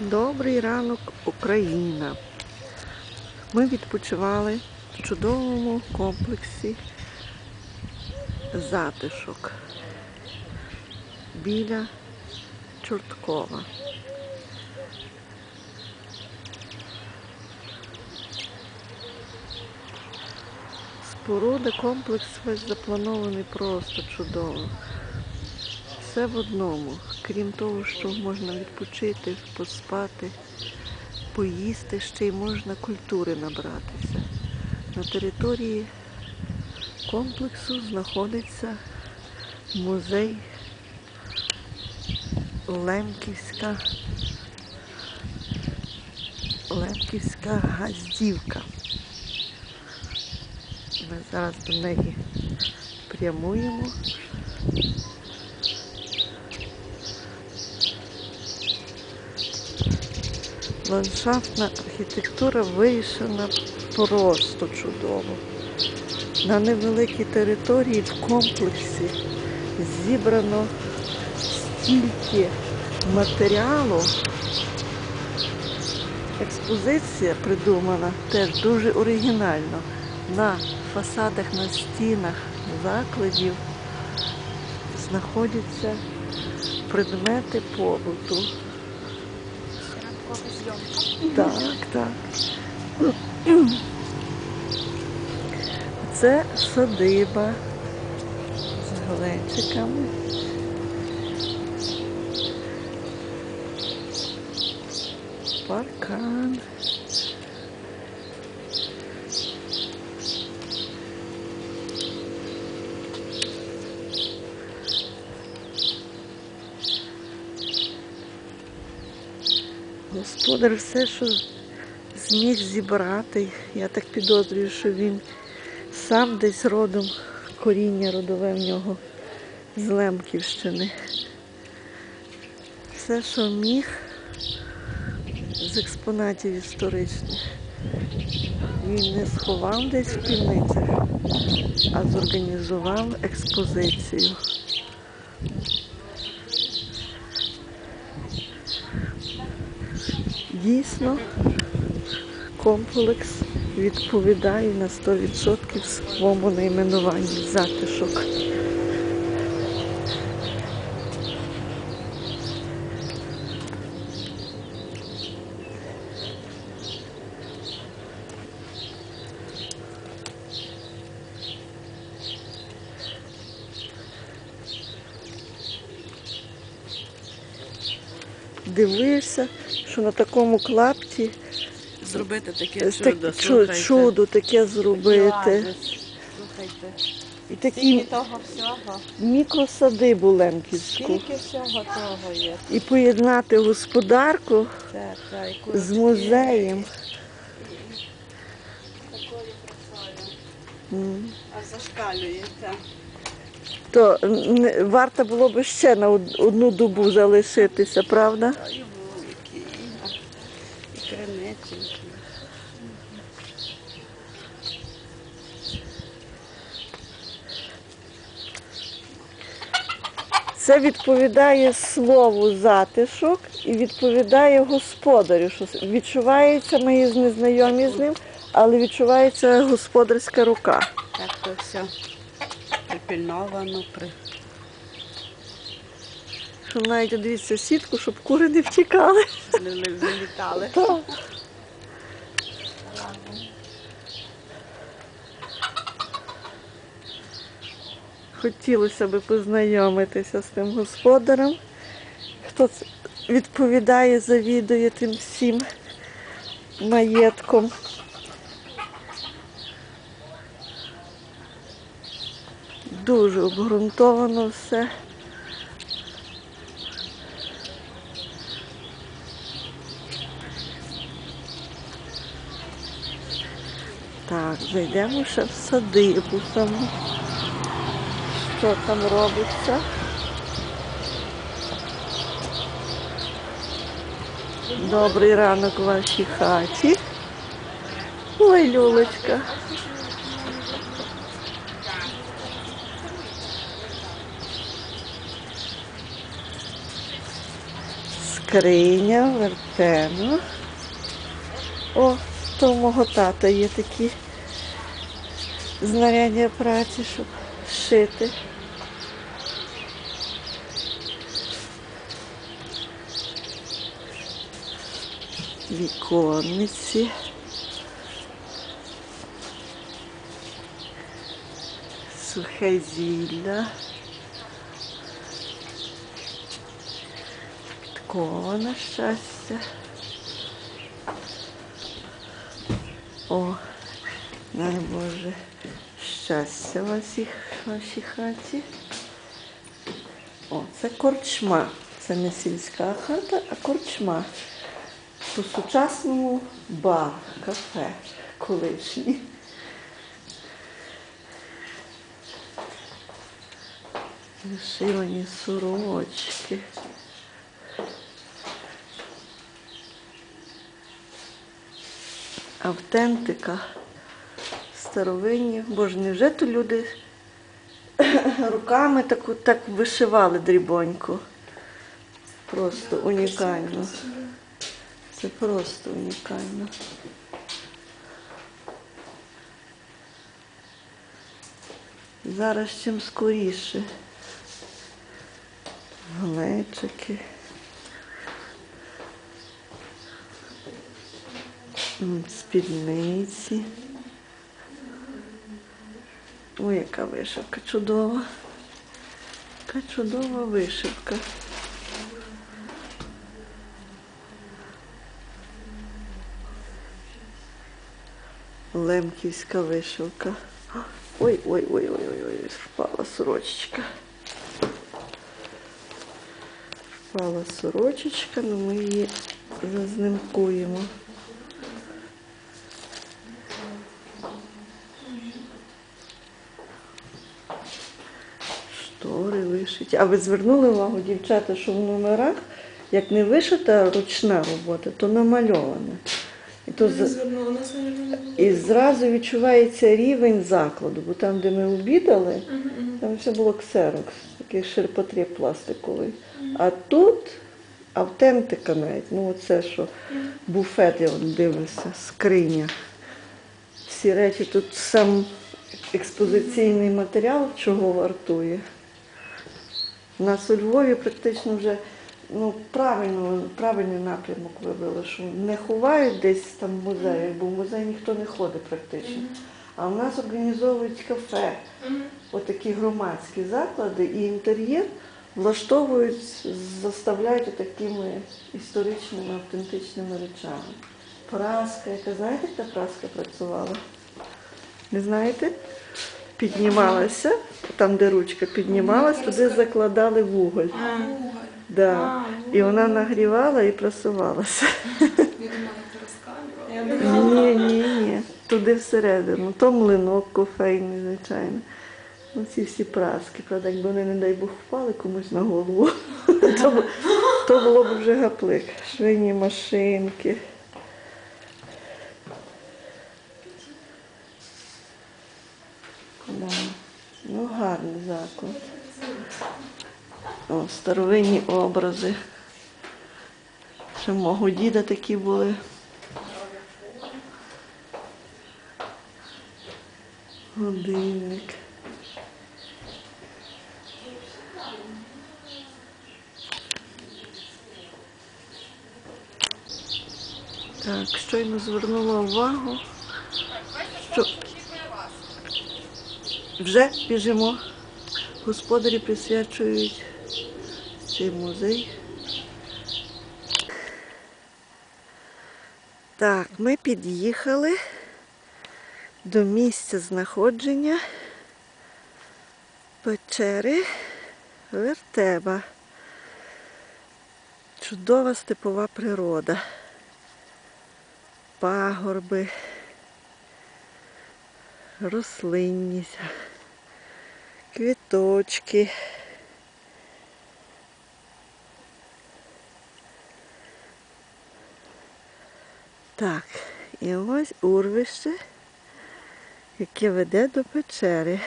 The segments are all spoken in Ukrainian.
Добрий ранок, Україна. Ми відпочивали в чудовому комплексі затишок біля Чорткова. Споруда, комплекс весь запланований просто чудово. Все в одному. Крім того, що можна відпочити, поспати, поїсти, ще й можна культури набратися. На території комплексу знаходиться музей Лемківська Лемківська газдівка. Ми зараз до неї прямуємо. Ландшафтна архітектура вирішена просто чудово. На невеликій території в комплексі зібрано стільки матеріалу. Експозиція придумана теж дуже оригінально. На фасадах, на стінах закладів знаходяться предмети побуту. Так, так. Це садиба з глечиками. Паркан. Господар все, що зміг зібрати, я так підозрюю, що він сам десь родом, коріння родове в нього з Лемківщини. Все, що міг з експонатів історичних. Він не сховав десь в півницях, а зорганізував експозицію. Дійсно, комплекс відповідає на 100% своєму найменуванню затишок. Дивишся, що на такому клапті Зробити таке так, чудо, чу- слухайте. чудо таке зробити. Слухайте, І такі того всього, мікросадибу лемківську. скільки всього того є. І поєднати господарку Це, це, і з музеєм. М. А зашкалюється. То не- варто було б ще на одну добу залишитися, правда? Криниці. Це відповідає слову затишок і відповідає господарю. Що відчувається, є незнайомі з ним, але відчувається господарська рука. Так то все припільновано, при... Що навіть дивіться сітку, щоб кури не втікали. не не залітали. Так. Хотілося б познайомитися з тим господарем, хто відповідає, завідує тим всім маєтком. Дуже обґрунтовано все. Зайдемо ще в садибу саму. Що там робиться? Добрий ранок в вашій хаті. Ой, Люлечка. скриня, вертено. О, то у мого тата є такі знаряддя праці, щоб шити. Віконниці. Сухе зілля. Підкована щастя. О, дай Боже, щастя вас їх в вашій хаті. О, це корчма. Це не сільська хата, а корчма. По-сучасному бар, кафе колишній. Вишивані сорочки. Автентика старовинні. Боже, невже то люди руками таку, так вишивали дрібоньку? Просто унікально. Це просто унікально. Зараз чим скоріше. Глечики. Спідниці. Ой, яка вишивка чудова. Яка чудова вишивка. Лемківська вишивка. Ой, ой, ой, ой, ой, ой, впала сорочечка. Впала сорочечка, але ми її зазнимкуємо. Вишиті. А ви звернули увагу, дівчата, що в номерах, як не вишита ручна робота, то намальована. І то було. і зразу відчувається рівень закладу, бо там, де ми обідали, там все було ксерокс, такий ширпотреб пластиковий. А тут автентика навіть, ну оце що, буфет, я от дивлюся, скриня. Всі речі, тут сам експозиційний матеріал чого вартує. У нас у Львові практично вже ну, правильно, правильний напрямок вибрали, що не ховають десь там в музеях, бо в музей ніхто не ходить практично. А в нас організовують кафе, отакі громадські заклади, і інтер'єр влаштовують, заставляють такими історичними, автентичними речами. Праска, яка знаєте, як та праска працювала? Не знаєте? Піднімалася, там, де ручка піднімалась, туди закладали вуголь. А, Да. А, І вона нагрівала і просувалася. Ні, ні, ні. Туди всередину. То млинок кофейний, звичайно. Ну, ці всі праски, правда, якби вони, не дай Бог, впали комусь на голову, то, то було б вже гаплик. Швейні машинки. Ну, гарний заклад. О, старовинні образи. Ще мого діда такі були. Годинник. Так, щойно звернула увагу, що вже біжимо. Господарі присвячують цей музей. Так, ми під'їхали до місця знаходження печери Вертеба. Чудова степова природа. Пагорби, рослинність, квіточки. Так, і ось урвище, яке веде до печери.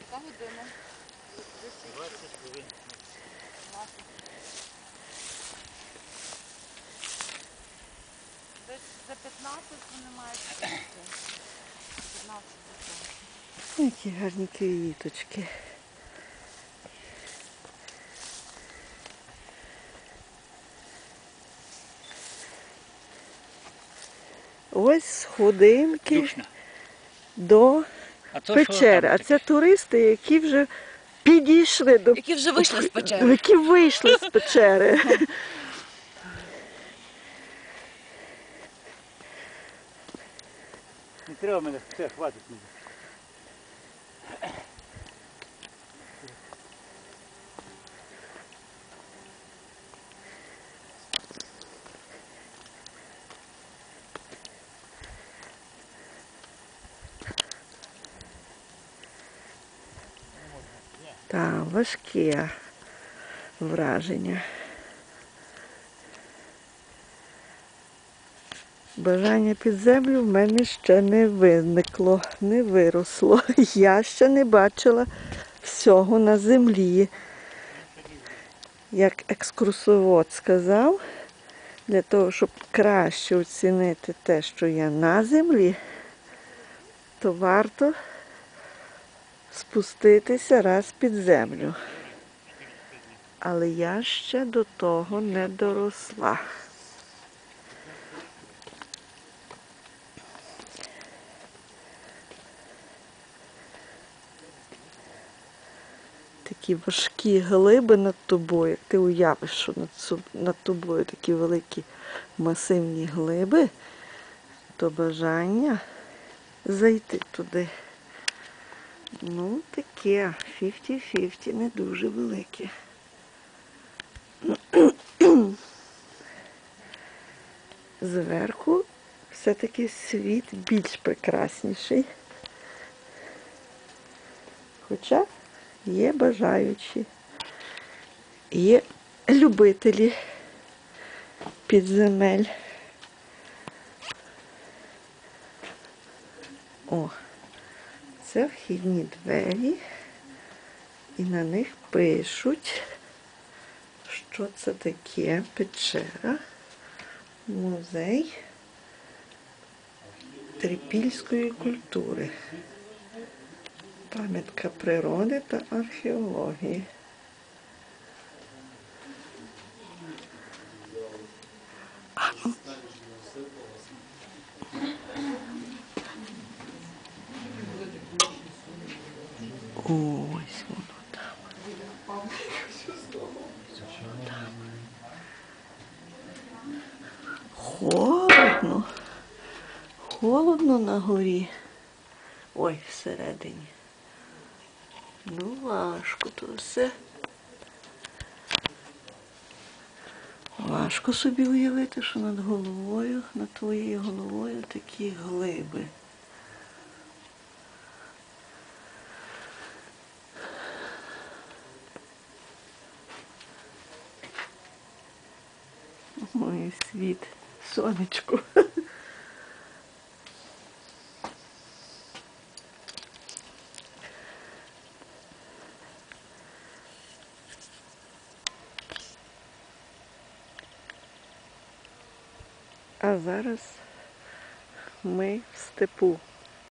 Яка хвилин. За 15 вони мають прийти. 15 Які гарні квіточки. Ось сходинки Душно. до А то печери. А це туристи, які вже підійшли до Які вже вийшли з печери. які вийшли з печери. Не треба мене, все, хватить мені. Та важке враження. Бажання під землю в мене ще не виникло, не виросло. Я ще не бачила всього на землі. Як екскурсовод сказав, для того, щоб краще оцінити те, що є на землі, то варто спуститися раз під землю. Але я ще до того не доросла. Такі важкі глиби над тобою, як ти уявиш, що над, над тобою такі великі масивні глиби, то бажання зайти туди. Ну, таке 50-50, не дуже велике. Зверху все-таки світ більш прекрасніший. Хоча є бажаючі, є любителі підземель. О, це вхідні двері, і на них пишуть, що це таке печера, музей трипільської культури, пам'ятка природи та археології. Ось воно там. Холодно. Холодно на горі. Ой, всередині. Ну, важко то все. Важко собі уявити, що над головою, над твоєю головою такі глиби. Ой, світ, сонечко. А зараз ми в степу.